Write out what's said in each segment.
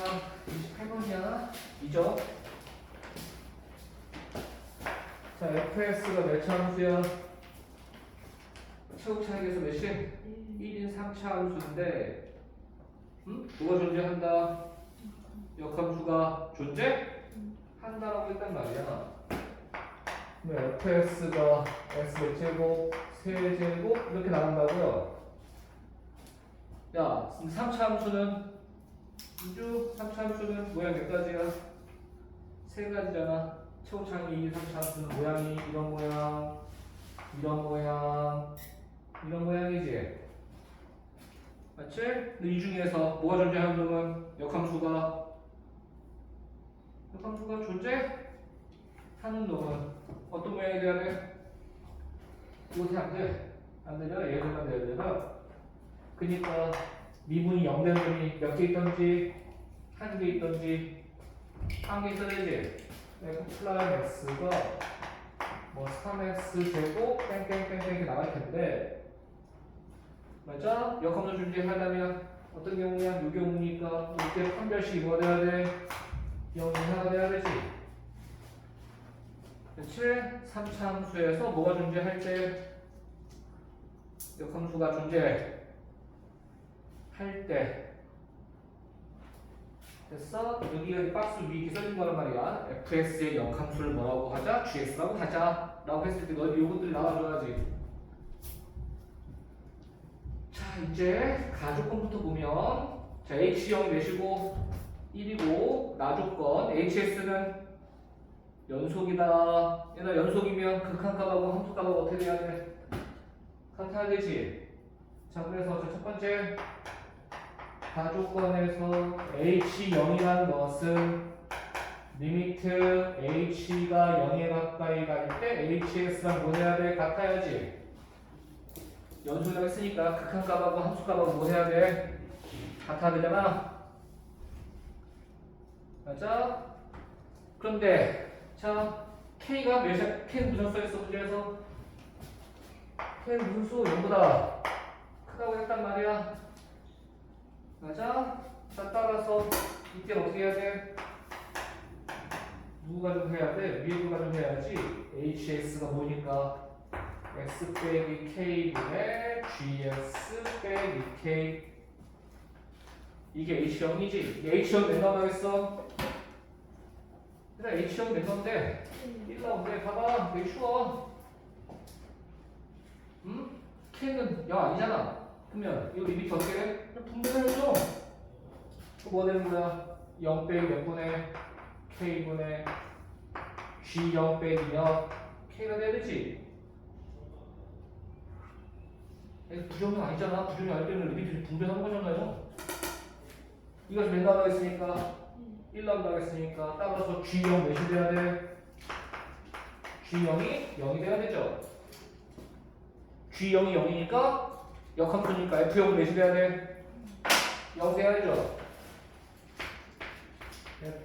자, 28번이야. 이죠? 자, fs가 몇 차 함수야? 최고 차익에서 몇이? 1인 3차 함수인데, 음? 누가 존재한다? 역함수가 존재 한다라고 했단 말이야. 그럼 fs가 s 몇 제곱, 세제곱 이렇게 나간다고요. 야, 3차 함수는 이주 3차 함수는 모양 몇 가지야? 세 가지잖아. 최고차이 3차 함수는 모양이 이런 모양, 이런 모양, 이런 모양이지. 맞지? 근데 이 중에서 뭐가 존재하는 놈은 역함수가 역함수가 존재하는 놈은 어떤 모양이 돼야 돼? 이것이 안 돼. 안 되잖아. 얘들만 돼야 되나? 그니까 미분이 0 되는 놈이 몇 개 있던지 한 개 있던지 한 개 있어야 되지. f 플라임 x가 뭐 3x 제곱 이렇게 나갈 텐데 맞아? 역함수 존재하려면 어떤 경우냐? 요 경우니까 이때 판별식이 뭐 돼야 돼? 0이 하나 돼야 되지. 그치? 3차 함수에서 뭐가 존재할 때 역함수가 존재 할 때. 됐어? 여기가 박스 위에 이렇게 써진 거란 말이야. Fx의 역함수를 뭐라고 하자? gx라고 하자. 라고 했을 때 너희 요것들이 나와줘야지. 자 이제 가조건부터 보면 자 h형 내시고 1이고 나조건. Hs는 연속이다. 얘나 연속이면 극한값하고 함수값하고 어떻게 돼야 돼? 같아야 되지. 자 그래서 첫 번째 가조건에서 h0이라는 것은 리미트 h가 0에 가까이 갈 때 hs랑 뭐 해야 돼? 같아야지 연속이라고 했으니까 극한값하고 함수값하고 뭐 해야 돼? 같아야 되잖아 맞아? 그런데 자 k가 몇이야? k는 무슨 수였어 문제에서? k는 무슨 수? 0보다 크다고 했단 말이야 맞아? 자 따라서 이때 어떻게 해야 돼? 누구 가정해야 돼? 위에 거 가정해야지 hs가 뭐니까 x 빼기 k분의 gs 빼기 k 이게 h0이지? h0 몇 나가겠어? 그래 h0 몇 건데? 1 나온대 봐봐 되게 쉬워 응? k는 0 아니잖아 그러면 어떻게 돼? 그냥 분배해줘 뭐 되는 거야? 0 빼기 몇 분의 k분의 g0 빼기 0 k가 돼야 되지 이거 부정형 아니잖아 부정형 아닐 때는 리미트 분배하는 거잖아요 지금 몇 나가 있으니까 1 나온다고 했으니까 따라서 G0 몇이 돼야 돼? G0이 0이 돼야 되죠 G0이 0이니까 역함수니까 F0은 몇이 돼야 돼? 0 돼야 되죠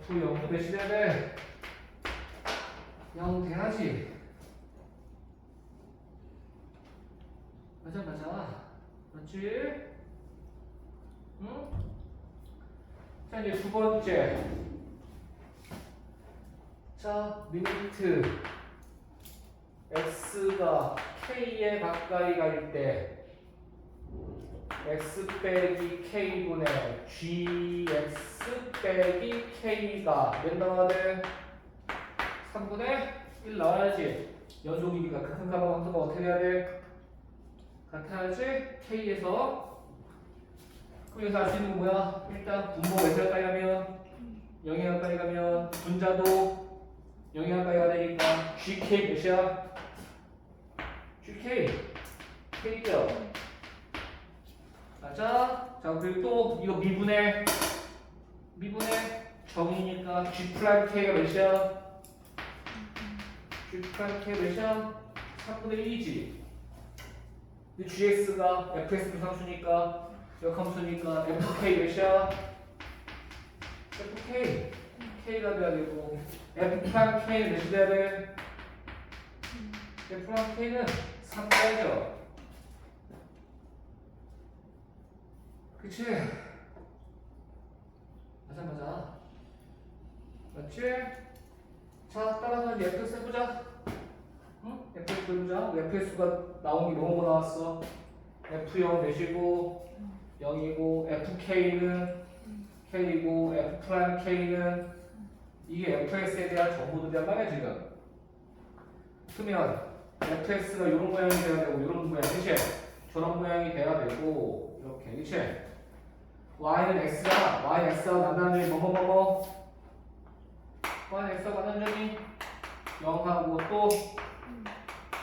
F0은 몇이 돼야 돼? 0 돼야지 맞아 맞아 맞지? 응? 자 이제 두 번째 자 리미트 x가 k에 가까이 갈 때 x 빼기 k분의 gx 빼기 k가 몇 나와야 돼? 3분의 1 나와야지 연속이니까 큰 가방 함수가 어떻게 해야 돼? 같아야지 k에서 그럼 여기서 알 수 있는 건 뭐야? 일단 몇에 가까이 가면 0에 가까이 가면 분자도 0에 가까이 가되니까 GK 몇이야? GK K죠? 맞아? 자 그리고 또 이거 미분의 미분의 정이니까 G 프라임 K가 몇이야? G 프라임 K 몇이야? 3분의 1이지 근데 GX가 FS 비상수니까 역함수니까 FK 몇이야? FK K가 돼야 되고 F 프라임 K는 몇이 돼야 돼? F 프라임 K는 3 돼야죠 그치? 맞아 맞아. 맞지? 자 따라서 fx 해보자. 응? fx 해보자. fx가 나온 게 뭐뭐 나왔어? f0 내시고 0이고 fk는 k이고 f 프라임 k는 이게 fx에 대한 정보들이란 말이야 지금. 그러면 fx가 이런 모양이 돼야 되고 이런 모양, 그치? 저런 모양이 돼야 되고 이렇게, 그치? Y는 x가 y x가 만나는 점이 뭐뭐뭐뭐? y x가 만나는 점이 0하고 또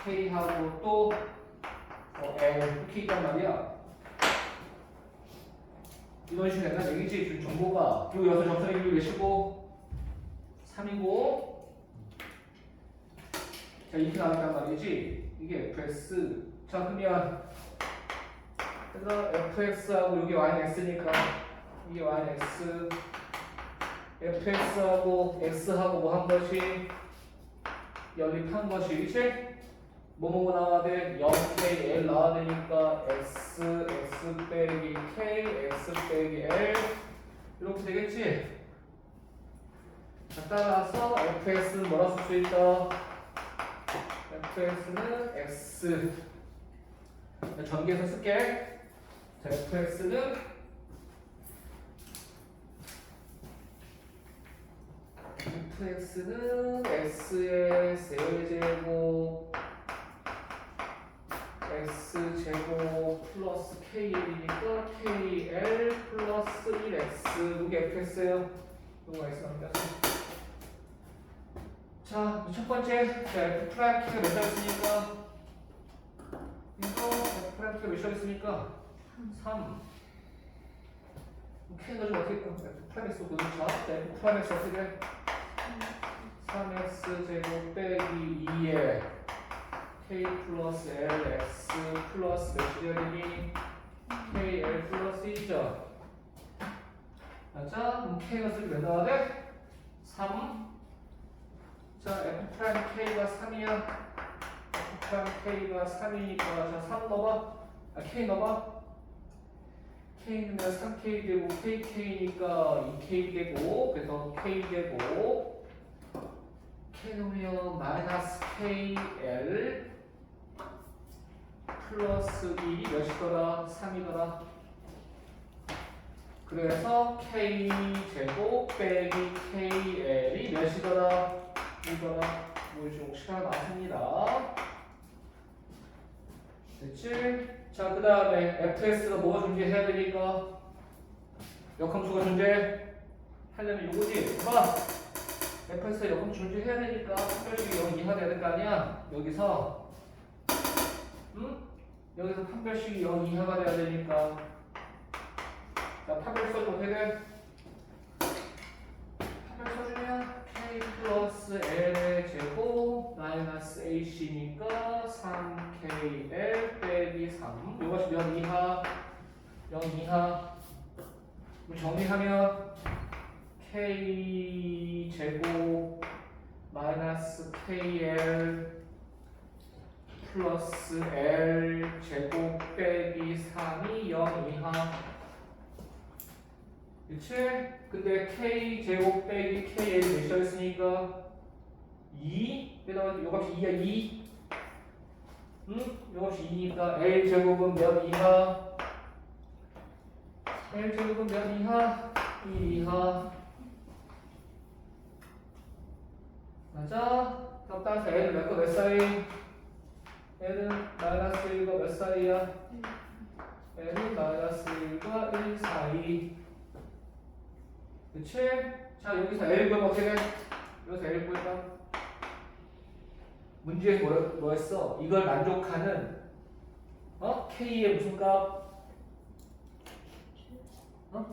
k하고 또 어, L 이렇게 있단 말이야. 이런 식으로 된다 얘기지. 지금 정보가. 그리고 여기서 점선의 길이 몇이고? 3이고. 자 이렇게 나왔단 말이지. 이게 fx 자 그러면 그래서 fx하고 여기 y는 x니까 이게 y는 x fx하고 x하고 뭐 한 것이 연립한 것이 그치? 뭐뭐 나와야 돼? 0kl 나와야 되니까 x, x 빼기 k, x 빼기 l 이렇게 되겠지? 자, 따라서 fx는 뭐라 쓸 수 있다? fx는 x 자, 전개해서 쓸게 자, fx는 fx는 x의 세제곱 x제곱 플러스 kl이니까 kl 플러스 1x 이게 fx예요. 이거가 있습니다. 자, 첫 번째 자, f 프라임 키가 몇 자였으니까? 이거 f 프라임 키가 몇 자였으니까 3 k가 좀 어떻게 f 프라임 x 도자 자, f 프라임 x 어떻게 돼? 3x 제곱 빼기 2에 k 플러스 lx 플러스 몇이 되야 되니? kl 플러스 2죠. 맞아? 그럼 k가 몇 나와야 돼? 3. 자, f k가 3이야. f k가 3이니까 자, 3 넣어봐. 아, k 넣어봐. K는 3k 되고 kk니까 2k 되고 그래서 k 되고 k 넣으면 마이너스 kl 플러스 2 몇이더라? 3이더라. 그래서 k 제곱 빼기 kl이 몇이더라? 이더라. 물중 시간 나왔습니다. 됐지? 자, 그 다음에 fs가 뭐가 존재해야 되니까 역함수가 존재 하려면 이거지. 봐. fs가 역함수 존재해야 되니까 판별식이 0 이하 돼야 될 거 아니야? 여기서 응? 여기서 판별식이 0 이하가 돼야 되니까 자 판별 써주면 어떻게 돼? 플러스 l의 제곱 마이너스 ac니까 3kl 빼기 3 이것이 몇 이하? 0 이하 정리하면 k 제곱 마이너스 kl 플러스 L 제곱 빼기 3이 0 이하 그치? 근데 K 제곱 빼기 KL 몇이었으니까 2 그다음에 요 값이 2야 2 응? 요 값이 2니까 L 제곱은 몇 이하? L 제곱은 몇 이하? 1 이하 맞아? 그럼 따라서 L은 몇거 몇 사이? L은 마이너스 1과 몇 사이야? L은 마이너스 1과 1 사이 그치? 자 여기서 L 구하면 어떻게 돼? 여기서 L 구해봐 문제에서 뭐, 뭐였어? 이걸 만족하는 어? K의 무슨 값? 어?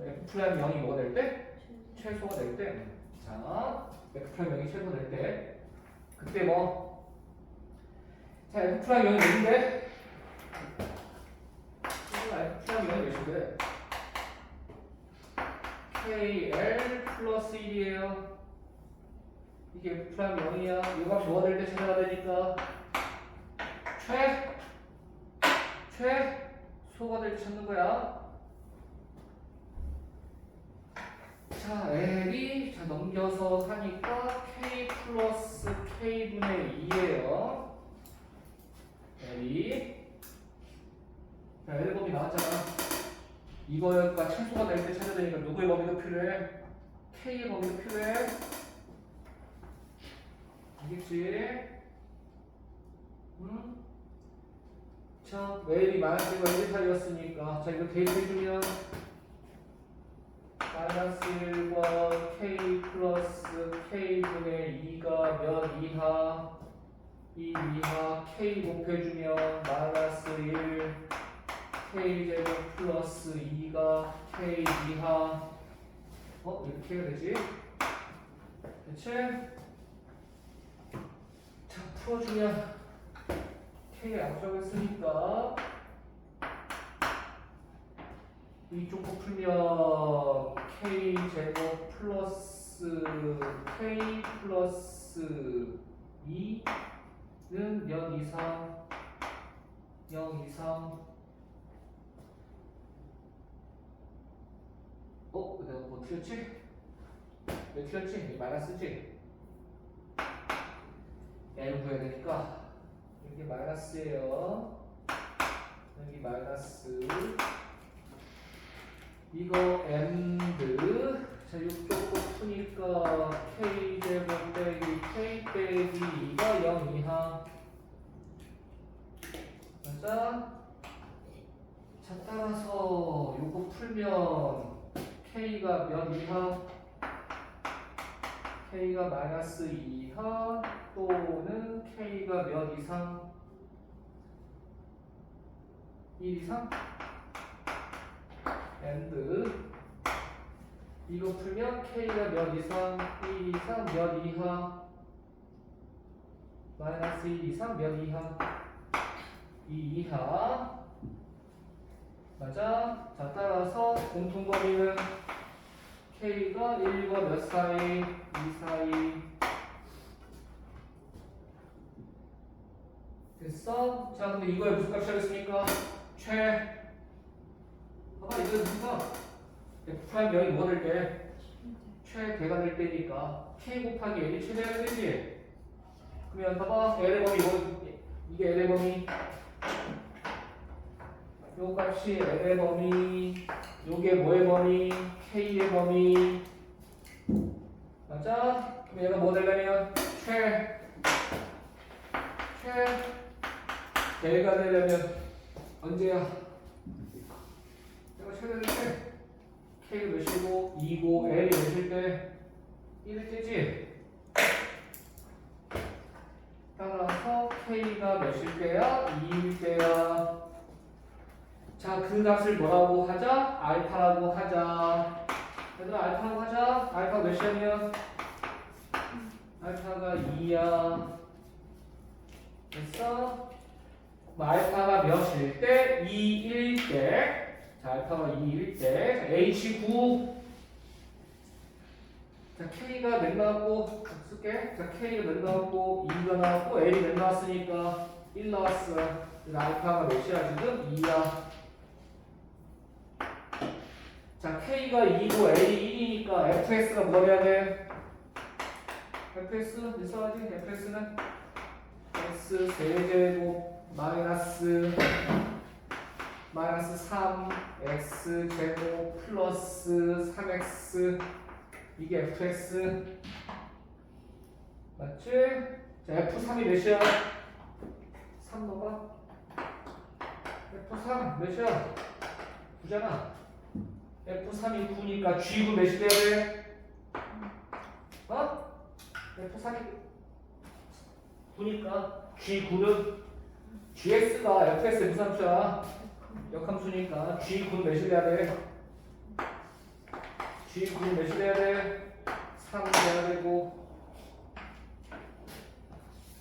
F 프라임 0이 뭐가 될 때? 최소가 될 때. 자, F 프라임 0이 최소 될 때. 그때 뭐? 자, F 프라임 0이 몇인데? F 프라임 0이 몇인데? KL 플러스 1이에요. 이게 프라임 0이야. 이 값이 뭐가 될때 최소가 되니까 최 최 소가 될 때 찾는 거야. 자, L이 자 넘겨서 하니까 K 플러스 K분의 2예요. L이 자, L 범위 나왔잖아. 이거가 최소가 될 때 찾아야 되니까 누구의 범위가 필요해? K의 범위가 필요해. 알겠지? 응? 자, L이 마이너스가 1 사이였으니까 자 이거 대입해주면 마이너스 1과 k 플러스 k분의 2가 몇 이하 2 이하 k 곱해주면 마이너스 1 k 제곱 플러스 2가 k 이하 어? 이렇게 해야 되지? 그치? 자 풀어주면 k 쓰니까 이쪽 거 풀면 k 제곱 플러스 k 플러스 2는 몇 이상 0 이상 어? 내가 뭐 틀렸지? 왜 틀렸지? 마이너스지? L 구해야 되니까 여기 마이너스예요 여기 마이너스 이거 엔드 자 이쪽 거 푸니까 k 제곱 빼기 k 빼기 2가 0 이하 맞아? 자 따라서 요거 풀면 k가 몇 이하? k가 마이너스 2하 또는 k가 몇 이상? 1 이상? 엔드 이거 풀면 k가 몇 이상 1 이상 몇 이하 마이너스 1 이상 몇 이하 2 이하 맞아? 자 따라서 공통 범위는 k가 1과 몇 사이? 2 사이. 됐어? 자 근데 이거에 무슨 값이 되겠습니까? 최. 봐봐 이거 누가? F 프라임 여기 뭐가 될 때? 최대가 될 때니까 K 곱하기 L이 최대가 되지? 그러면 봐봐 L의 범위 뭐 이게 L의 범위 요 값이 L의 범위 요게 뭐의 범위 K의 범위 맞아? 그럼 얘가 뭐 되려면 최 최 L가 되려면 언제야? 내가 최대를 때 K가 몇이고 2고 L이 몇일 때 1일 때지 따라서 K가 몇일 때야? 2일 때야 자 그 값을 뭐라고 하자? 알파라고 하자 얘들아 알파라고 하자 알파 몇이냐면 알파가 2야 됐어? 알파가 몇일 때? 2일 때. 자, 알파가 2일 때. 자, H9. 자, K가 몇 나왔고, 쓸게. 자, K가 몇 나왔고, 2가 나왔고, L이 몇 나왔으니까 1 나왔어. 그래서 알파가 몇이야, 지금? 2야. 자, K가 2고 L이 1이니까 FS가 뭐 돼야 돼? FS, 몇 써야지? FS는 x 세제곱 마이너스 마이너스 3 x 제곱 플러스 3x 이게 fx 맞지? 자 f3이 몇이야? 3 넣어봐 f3 몇이야? 9잖아 f3이 9니까 g9 몇이 돼야 돼? 어? f3이 9니까 G9는 GX가 FS의 무삼수야 역함수니까 G9 몇이 돼야 돼? G9 몇이 돼야 돼? 3 돼야 되고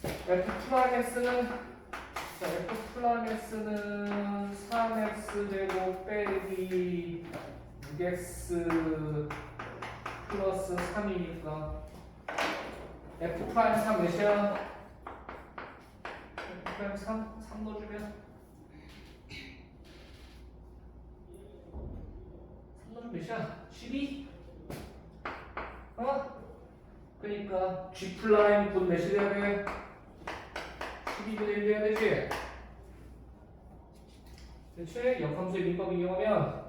F 플라넥스는 자 F 플라넥스는 3X 제곱 빼기 6X 플러스 3이니까 F 프라임 3 몇이야? 그냥 3, 3 넣어주면 3 넣어주면 몇이야? 12? 어? 그러니까 G 플라임 분 몇이 돼야 돼? 12분의 1 돼야 되지? 그치? 역함수의 민법 이용하면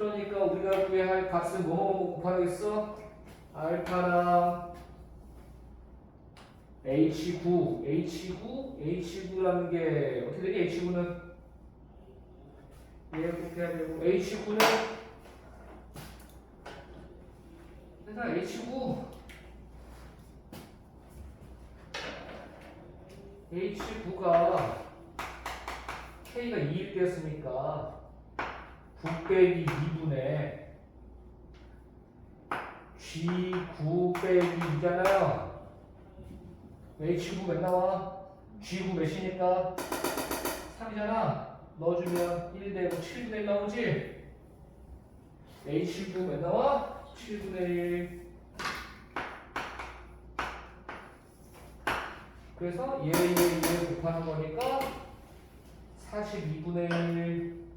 그러니까 우리가 구해할 값은 뭐뭐 곱하겠어? 알파랑 H9, H9, H9라는 게 어떻게 되지? H9는 얘 곱해야 되고 H9는 일단 H9 H9가 K가 2일 때였으니까 9 빼기 2분의 G9 빼기 2잖아요. H9 몇 나와? G9 몇이니까? 3이잖아. 넣어주면 1 되고 7분의 1 나오지? H9 몇 나와? 7분의 1. 그래서 얘, 얘, 얘 곱하는 거니까 42분의 1